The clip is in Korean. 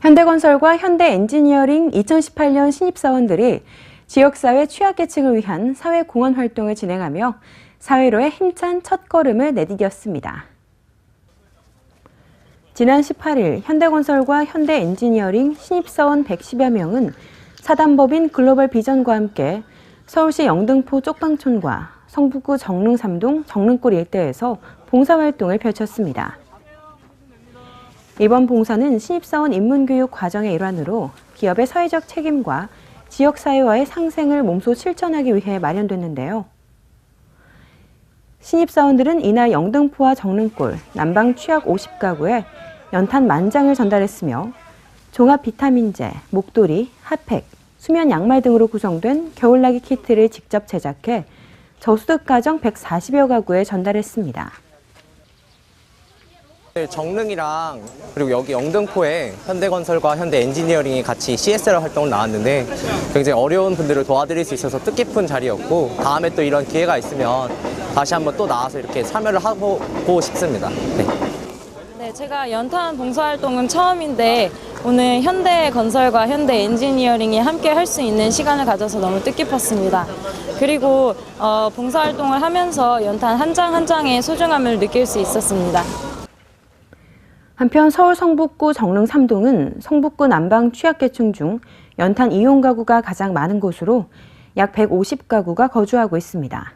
현대건설과 현대엔지니어링 2018년 신입사원들이 지역사회 취약계층을 위한 사회공헌 활동을 진행하며 사회로의 힘찬 첫걸음을 내디뎠습니다. 지난 18일 현대건설과 현대엔지니어링 신입사원 110여 명은 사단법인 글로벌 비전과 함께 서울시 영등포 쪽방촌과 성북구 정릉 3동 정릉골 일대에서 봉사활동을 펼쳤습니다. 이번 봉사는 신입사원 입문교육 과정의 일환으로 기업의 사회적 책임과 지역사회와의 상생을 몸소 실천하기 위해 마련됐는데요. 신입사원들은 이날 영등포와 정릉골, 남방 취약 50가구에 연탄 만장을 전달했으며 종합 비타민제, 목도리, 핫팩, 수면 양말 등으로 구성된 겨울나기 키트를 직접 제작해 저소득 가정 140여 가구에 전달했습니다. 네, 정릉이랑 그리고 여기 영등포에 현대건설과 현대엔지니어링이 같이 CSR 활동을 나왔는데 굉장히 어려운 분들을 도와드릴 수 있어서 뜻깊은 자리였고 다음에 또 이런 기회가 있으면 다시 한번 또 나와서 이렇게 참여를 하고 싶습니다. 네. 네, 제가 연탄 봉사활동은 처음인데 오늘 현대건설과 현대엔지니어링이 함께 할 수 있는 시간을 가져서 너무 뜻깊었습니다. 그리고 어, 봉사활동을 하면서 연탄 한 장 한 장의 소중함을 느낄 수 있었습니다. 한편 서울 성북구 정릉 3동은 성북구 남방 취약계층 중 연탄 이용 가구가 가장 많은 곳으로 약 150가구가 거주하고 있습니다.